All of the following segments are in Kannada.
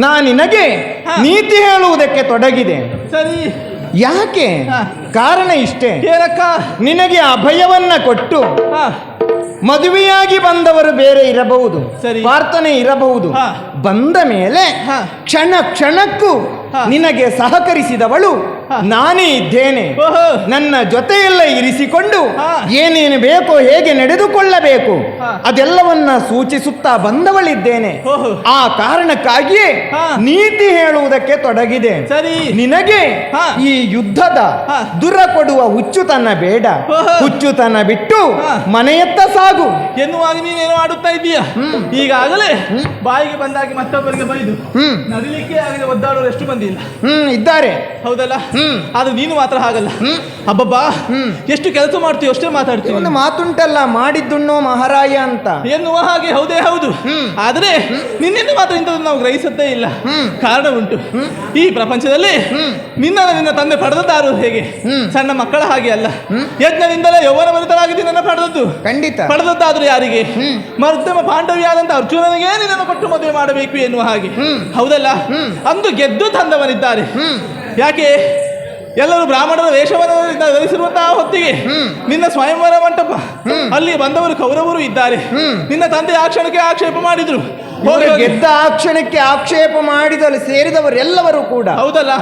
ನಾ ನಿನಗೆ ನೀತಿ ಹೇಳುವುದಕ್ಕೆ ತೊಡಗಿದೆ. ಸರಿ. ಯಾಕೆ? ಕಾರಣ ಇಷ್ಟೇ. ಏನಕ್ಕ? ನಿನಗೆ ಅಭಯವನ್ನ ಕೊಟ್ಟು ಮದುವೆಯಾಗಿ ಬಂದವರು ಬೇರೆ ಇರಬಹುದು ಸರಿ. ಪ್ರಾರ್ಥನೆ ಇರಬಹುದು. ಬಂದ ಮೇಲೆ. ಕ್ಷಣ ಕ್ಷಣಕ್ಕೂ ನಿನಗೆ ಸಹಕರಿಸಿದವಳು. ನಾನೇ ಇದ್ದೇನೆ. ಓಹೋ. ನನ್ನ ಜೊತೆಯೆಲ್ಲ ಇರಿಸಿಕೊಂಡು. ಏನೇನು ಬೇಕೋ ಹೇಗೆ ನಡೆದುಕೊಳ್ಳಬೇಕು ಅದೆಲ್ಲವನ್ನ ಸೂಚಿಸುತ್ತಾ ಬಂದವಳಿದ್ದೇನೆ. ಓಹೋ. ಆ ಕಾರಣಕ್ಕಾಗಿಯೇ. ನೀತಿ ಹೇಳುವುದಕ್ಕೆ ತೊಡಗಿದೆ. ಸರಿ. ನಿನಗೆ. ಈ ಯುದ್ಧದ. ದುರ ಕೊಡುವ ಹುಚ್ಚುತನ ಬೇಡ. ಹುಚ್ಚುತನ ಬಿಟ್ಟು. ಮನೆಯತ್ತ ಸಾಗು. ಎನ್ನುವಾಗ ನೀನೇನು ಆಡುತ್ತಾ ಇದ್ದೀಯ? ಈಗಾಗಲೇ ಬಾಯಿಗೆ ಬಂದಾಗಿ ಮತ್ತೊಬ್ಬರಿಗೆ ಬೈದು ಹ್ಮ್. ನಡಿಲಿಕ್ಕೆ ಆಗದೆ ಒದ್ದಾಡೋರು ಎಷ್ಟು ಬಂದಿಲ್ಲ ಹ್ಮ್ ಇದ್ದಾರೆ. ಹೌದಲ್ಲ. ಆದ್ರೆ ನೀನು ಮಾತ್ರ ಹಾಗಲ್ಲ. ಅಬ್ಬಬ್ಬಾ. ಎಷ್ಟು ಕೆಲಸ ಮಾಡ್ತೀವಿ ಅಷ್ಟೇ ಮಾತಾಡ್ತೀವಿ ಒಂದು ಮಾತುಂಟಲ್ಲ ಮಾಡಿದ್ದುಣ್ಣೋ ಮಹಾರಾಯ ಅಂತ. ಎನ್ನುವ ಹಾಗೆ ಹೌದೇ ಹೌದು. ಆದ್ರೆ ನಿನ್ನಿಂದ ಮಾತ್ರ ಇಂಥದ್ದು ನಾವು ಗ್ರಹಿಸುತ್ತೇ ಇಲ್ಲ. ಕಾರಣ ಉಂಟು ಈ ಪ್ರಪಂಚದಲ್ಲಿ. ನಿನ್ನ ನಿನ್ನ ತಂದೆ ಪಡೆದದ್ದಾರು ಹೇಗೆ. ಸಣ್ಣ ಮಕ್ಕಳ ಹಾಗೆ ಅಲ್ಲ. ಯಜ್ಞದಿಂದಲೇ ಯೌವನ ಭರಿತರಾಗಿ ನಿನ್ನನ್ನು ಪಡೆದದ್ದು. ಖಂಡಿತ. ಪಡೆದದ್ದಾದ್ರೂ ಯಾರಿಗೆ? ಹ್ಮ್. ಮಧ್ಯಮ ಪಾಂಡವಿಯಾದಂತ ಅರ್ಜುನನಿಗೆ ನಿನ್ನನ್ನು ಕೊಟ್ಟು ಮದುವೆ ಮಾಡಬೇಕು ಎನ್ನುವ ಹಾಗೆ. ಹೌದಲ್ಲ? ಅಂದು ಗೆದ್ದು ತಂದವನಿದ್ದಾರೆ. ಯಾಕೆ? ಎಲ್ಲರೂ ಬ್ರಾಹ್ಮಣರ ವೇಷವನ್ನು ಧರಿಸಿರುವಂತಹ ಹೊತ್ತಿಗೆ. ನಿನ್ನ ಸ್ವಯಂವರ ಮಂಟಪ. ಅಲ್ಲಿ ಬಂದವರು ಕೌರವರು ಇದ್ದಾರೆ. ನಿನ್ನ ತಂದೆ ಆ ಕ್ಷಣಕ್ಕೆ ಆಕ್ಷೇಪ ಮಾಡಿದ್ರು. ಗೆದ್ದ ಆ ಕ್ಷಣಕ್ಕೆ ಆಕ್ಷೇಪ ಮಾಡಿದಲ್ಲಿ ಸೇರಿದವರೆಲ್ಲವರು ಕೂಡ. ಹೌದಲ್ಲ?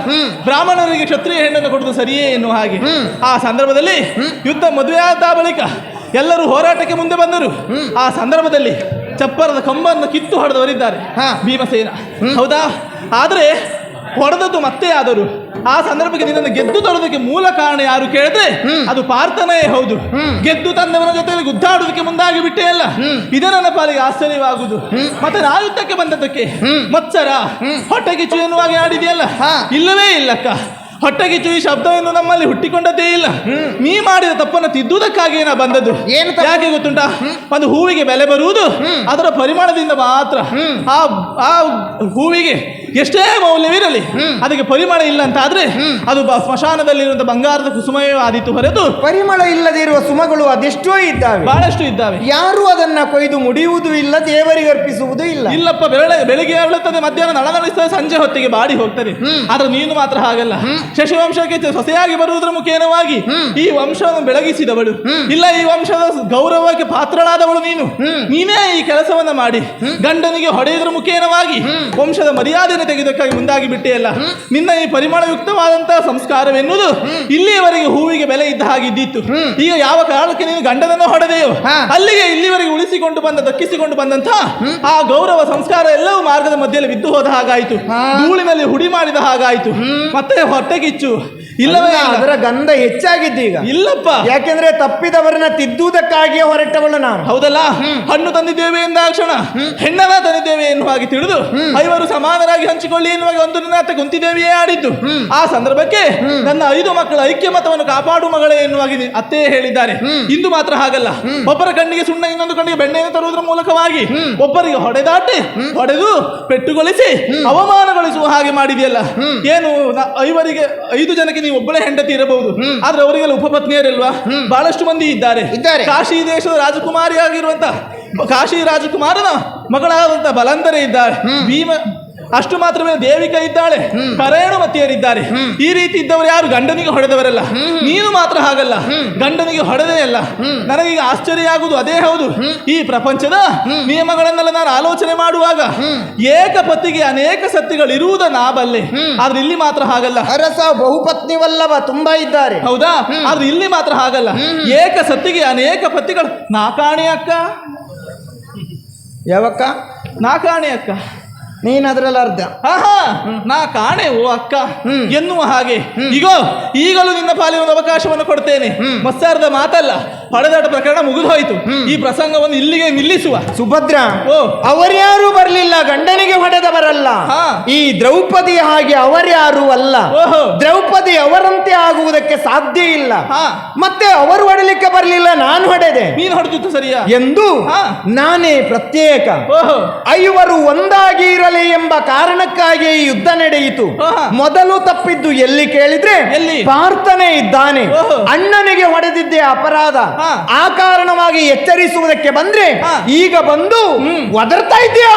ಬ್ರಾಹ್ಮಣರಿಗೆ ಕ್ಷತ್ರಿಯ ಹೆಣ್ಣನ್ನು ಕೊಡುದು ಸರಿಯೇ ಎನ್ನುವ ಹಾಗೆ. ಆ ಸಂದರ್ಭದಲ್ಲಿ ಯುದ್ಧ ಮದುವೆ ಆದ ಬಳಿಕ ಎಲ್ಲರೂ ಹೋರಾಟಕ್ಕೆ ಮುಂದೆ ಬಂದರು. ಆ ಸಂದರ್ಭದಲ್ಲಿ ಚಪ್ಪರದ ಕಂಬನ್ನು ಕಿತ್ತು ಹೊಡೆದವರಿದ್ದಾರೆ. ಭೀಮಸೇನ. ಹೌದಾ? ಆದ್ರೆ ಹೊಡೆದದ್ದು ಮತ್ತೆ ಆದರು ಆ ಸಂದರ್ಭಕ್ಕೆ ನಿನ್ನನ್ನು ಗೆದ್ದು ತರೋದಕ್ಕೆ ಮೂಲ ಕಾರಣ ಯಾರು ಕೇಳಿದ್ರೆ ಅದು ಪಾರ್ಥನೇ ಹೌದು. ಗೆದ್ದು ತಂದವನ ಜೊತೆಯಲ್ಲಿ ಗುದ್ದಾಡುವುದಕ್ಕೆ ಮುಂದಾಗಿ ಬಿಟ್ಟೆ ಅಲ್ಲ. ಇದೇ ನನ್ನ ಪಾಲಿಗೆ ಆಶ್ಚರ್ಯವಾಗುವುದು. ಮತ್ತೆ ನಾ ಯುದ್ಧಕ್ಕೆ ಬಂದದ್ದಕ್ಕೆ ಮತ್ಸರ. ಹೊಟ್ಟೆಗಿಚ್ಚು ಎನ್ನುವಾಗಿ ಆಡಿದೆಯಲ್ಲ ಇಲ್ಲವೇ ಇಲ್ಲಕ್ಕ. ಹೊಟ್ಟೆಗಿಚ್ಚು ಈ ಶಬ್ದವನ್ನು ನಮ್ಮಲ್ಲಿ ಹುಟ್ಟಿಕೊಂಡದ್ದೇ ಇಲ್ಲ. ನೀ ಮಾಡಿದ ತಪ್ಪನ್ನು ತಿದ್ದುವುದಕ್ಕಾಗಿ ನಾ ಬಂದದ್ದು? ಯಾಕೆ ಗೊತ್ತುಂಟಾ? ಒಂದು ಹೂವಿಗೆ ಬೆಲೆ ಬರುವುದು ಅದರ ಪರಿಮಾಣದಿಂದ ಮಾತ್ರ. ಆ ಆ ಹೂವಿಗೆ ಎಷ್ಟೇ ಮೌಲ್ಯವಿರಲಿ ಅದಕ್ಕೆ ಪರಿಮಳ ಇಲ್ಲ ಅಂತ ಆದ್ರೆ ಅದು ಸ್ಮಶಾನದಲ್ಲಿ ಇರುವಂತಹ ಬಂಗಾರದ ಕುಸುಮವೇ ಆದಿತ್ತು ಹೊರತು ಪರಿಮಳ ಇಲ್ಲದೆ ಇರುವ ಸುಮಗಳು ಅದೆಷ್ಟೋ ಇದ್ದಾವೆ. ಬಹಳಷ್ಟು ಇದ್ದಾವೆ. ಯಾರು ಅದನ್ನ ಕೊಯ್ದು ಮುಡಿಯುವುದು ಇಲ್ಲ ದೇವರಿಗೆ ಅರ್ಪಿಸುವುದು ಇಲ್ಲ. ಇಲ್ಲಪ್ಪ ಬೆಳೆ ಬೆಳಿಗ್ಗೆ ಹೇಳುತ್ತದೆ ಮಧ್ಯಾಹ್ನ ನಳನಳಿಸ್ತದೆ ಸಂಜೆ ಹೊತ್ತಿಗೆ ಬಾಡಿ ಹೋಗ್ತದೆ. ಆದ್ರೆ ನೀನು ಮಾತ್ರ ಹಾಗಲ್ಲ. ಶಶಿವಂಶಕ್ಕೆ ಸೊಸೆಯಾಗಿ ಬರುವುದರ ಮುಖೇನವಾಗಿ ಈ ವಂಶವನ್ನು ಬೆಳಗಿಸಿದವಳು. ಇಲ್ಲ ಈ ವಂಶದ ಗೌರವಕ್ಕೆ ಪಾತ್ರಳಾದವಳು ನೀನು. ನೀನೇ ಈ ಕೆಲಸವನ್ನ ಮಾಡಿ. ಗಂಡನಿಗೆ ಹೊಡೆಯುವುದರ ಮುಖೇನವಾಗಿ ವಂಶದ ಮರ್ಯಾದೆಯನ್ನು ತೆಗೆದಕ್ಕಾಗಿ ಮುಂದಾಗಿ ಬಿಟ್ಟಿಯಲ್ಲ ನಿನ್ನ ಈ ಪರಿಮಳಯುಕ್ತವಾದಂತಹ ಸಂಸ್ಕಾರವೆನ್ನುವುದು ಇಲ್ಲಿಯವರೆಗೆ ಹೂವಿಗೆ ಬೆಲೆ ಇದ್ದ ಹಾಗಿದ್ದಿತ್ತು ಈಗ ಯಾವ ಕಾರಣಕ್ಕೆ ನೀನು ಗಂಡನನ್ನು ಹೊಡೆದೆಯೋ ಅಲ್ಲಿಗೆ ಇಲ್ಲಿವರೆಗೆ ಉಳಿಸಿಕೊಂಡು ಬಂದ ದಕ್ಕಿಸಿಕೊಂಡು ಬಂದಂತ ಆ ಗೌರವ ಸಂಸ್ಕಾರ ಎಲ್ಲವೂ ಮಾರ್ಗದ ಮಧ್ಯದಲ್ಲಿ ಬಿದ್ದು ಹೋದ ಹಾಗಾಯಿತು. ಧೂಳಿನಲ್ಲಿ ಹುಡಿ ಮಾಡಿದ ಹಾಗಾಯಿತು. ಮತ್ತೆ ಹೊಟ್ಟೆಗಿಚ್ಚು. ಇಲ್ಲವೇ. ಅದರ ಗಂಧ ಹೆಚ್ಚಾಗಿದ್ದೀಗ ಇಲ್ಲಪ್ಪ. ಯಾಕೆಂದ್ರೆ ತಪ್ಪಿದವರನ್ನ ತಿದ್ದುವುದಕ್ಕಾಗಿಯೇ ಹೊರಟವಳು ನಾನು. ಹೌದಲ್ಲ? ಹಣ್ಣು ತಂದಿದ್ದೇವೆ ಎಂದಾಕ್ಷಣ ಹೆಣ್ಣನ ತಂದಿದ್ದೇವೆ ಎನ್ನುವ ಹಾಗೆ ತಿಳಿದು ಐವರು ಸಮಾನರಾಗಿ ಹಂಚಿಕೊಳ್ಳಿ ಎನ್ನುವ ಒಂದು ದಿನ ಕುಂತಿದೇವಿಯೇ ಆಡಿದ್ದು. ಆ ಸಂದರ್ಭಕ್ಕೆ ನನ್ನ ಐದು ಮಕ್ಕಳ ಐಕ್ಯಮತವನ್ನು ಕಾಪಾಡು ಮಗಳೇ ಎನ್ನುವ ಅತ್ತೆ ಹೇಳಿದ್ದಾರೆ. ಇಂದು ಮಾತ್ರ ಹಾಗಲ್ಲ. ಒಬ್ಬರ ಕಣ್ಣಿಗೆ ಸುಣ್ಣ ಇನ್ನೊಂದು ಕಣ್ಣಿಗೆ ಬೆಣ್ಣೆಯನ್ನು ತರುವುದರ ಮೂಲಕವಾಗಿ ಒಬ್ಬರಿಗೆ ಹೊಡೆದಾಟಿ ಹೊಡೆದು ಪೆಟ್ಟುಗೊಳಿಸಿ ಅವಮಾನಗೊಳಿಸುವ ಹಾಗೆ ಮಾಡಿದೆಯಲ್ಲ. ಏನು ಐವರಿಗೆ ಐದು ಜನಕ್ಕೆ ನೀವು ಒಬ್ಬಳೇ ಹೆಂಡತಿ ಇರಬಹುದು. ಆದ್ರೆ ಅವರಿಗೆಲ್ಲ ಉಪಪತ್ನಿಯರಿಲ್ವಾ? ಬಹಳಷ್ಟು ಮಂದಿ ಇದ್ದಾರೆ. ಇದ್ದಾರೆ. ಕಾಶಿ ದೇಶದ ರಾಜಕುಮಾರಿಯಾಗಿರುವಂತ ಕಾಶಿ ರಾಜಕುಮಾರನ ಮಗಳಾದಂತ ಬಲಂದರೆ ಇದ್ದಾರೆ. ಭೀಮ ಅಷ್ಟು ಮಾತ್ರವೇ ದೇವಿಕ ಇದ್ದಾಳೆ. ಮತಿಯರಿದ್ದಾರೆ ಈ ರೀತಿ ಇದ್ದವರು ಯಾರು ಗಂಡನಿಗೆ ಹೊಡೆದವರಲ್ಲ? ನೀನು ಮಾತ್ರ ಹಾಗಲ್ಲ. ಗಂಡನಿಗೆ ಹೊಡೆದೇ ಅಲ್ಲ. ನನಗೀಗ ಆಶ್ಚರ್ಯ ಆಗುವುದು. ಅದೇ ಹೌದು. ಈ ಪ್ರಪಂಚದ ನಿಯಮಗಳನ್ನೆಲ್ಲ ನಾನು ಆಲೋಚನೆ ಮಾಡುವಾಗ ಏಕಪತಿಗೆ ಅನೇಕ ಸತ್ಯಗಳು ಇರುವುದ ನಾ ಬಲ್ಲೆ ಆದ್ರೆ ಇಲ್ಲಿ ಮಾತ್ರ ಹಾಗಲ್ಲ. ಅರಸ ಬಹುಪತ್ನಿವಲ್ಲವ ತುಂಬಾ ಇದ್ದಾರೆ. ಹೌದಾ? ಆದ್ರೆ ಇಲ್ಲಿ ಮಾತ್ರ ಹಾಗಲ್ಲ. ಏಕ ಸತ್ತಿಗೆ ಅನೇಕ ಪತಿಗಳು. ನಾಕಾಣೆ ಅಕ್ಕ. ಯಾವಕ್ಕ? ನಾಕಾಣೆ ಅಕ್ಕ. ನೀನ್ ಅದ್ರಲ್ಲಿ ಅರ್ಧ. ಆಹಾ ನಾ ಕಾಣೆ ಓ ಅಕ್ಕ. ಎನ್ನುವ ಹಾಗೆ. ಈಗೋ ಈಗಲೂ ನಿನ್ನ ಪಾಲಿಗೆ ಒಂದು ಅವಕಾಶವನ್ನು ಕೊಡ್ತೇನೆ. ಮತ್ಸಾರದ ಮಾತಲ್ಲ ಪಡೆದಾಟ ಪ್ರಕರಣ ಮುಗಿದು ಹೋಯಿತು ಈ ಪ್ರಸಂಗವನ್ನು ಇಲ್ಲಿಗೆ ನಿಲ್ಲಿಸುವ. ಸುಭದ್ರ ಓ. ಅವರ್ಯಾರು ಬರಲಿಲ್ಲ ಗಂಡನಿಗೆ ಹೊಡೆದವರಲ್ಲ. ಹಾ. ಈ ದ್ರೌಪದಿ ಹಾಗೆ ಅವರ್ಯಾರು ಅಲ್ಲ. ಓಹೋ. ದ್ರೌಪದಿ ಅವರಂತೆ ಆಗುವುದಕ್ಕೆ ಸಾಧ್ಯ ಇಲ್ಲ. ಹಾ. ಮತ್ತೆ ಅವರು ಹೊಡಲಿಕ್ಕೆ ಬರಲಿಲ್ಲ ನಾನು ಹೊಡೆದೆ. ನೀನು ಹೊಡೆದಿತ್ತು ಸರಿಯಾ? ಎಂದು ಹಾ. ನಾನೇ ಪ್ರತ್ಯೇಕ. ಓಹೋ. ಐವರು ಒಂದಾಗಿ ಇರಲಿ ಎಂಬ ಕಾರಣಕ್ಕಾಗಿ ಈ ಯುದ್ಧ ನಡೆಯಿತು. ಮೊದಲು ತಪ್ಪಿದ್ದು ಎಲ್ಲಿ ಕೇಳಿದ್ರೆ ಎಲ್ಲಿ? ಪಾರ್ಥನೆ ಇದ್ದಾನೆ. ಅಣ್ಣನಿಗೆ ಹೊಡೆದಿದ್ದೆ ಅಪರಾಧ. ಆ ಕಾರಣವಾಗಿ ಎಚ್ಚರಿಸುವುದಕ್ಕೆ ಬಂದ್ರೆ ಈಗ ಬಂದು ಒದರ್ತಾ ಇದ್ದೀಯಾ?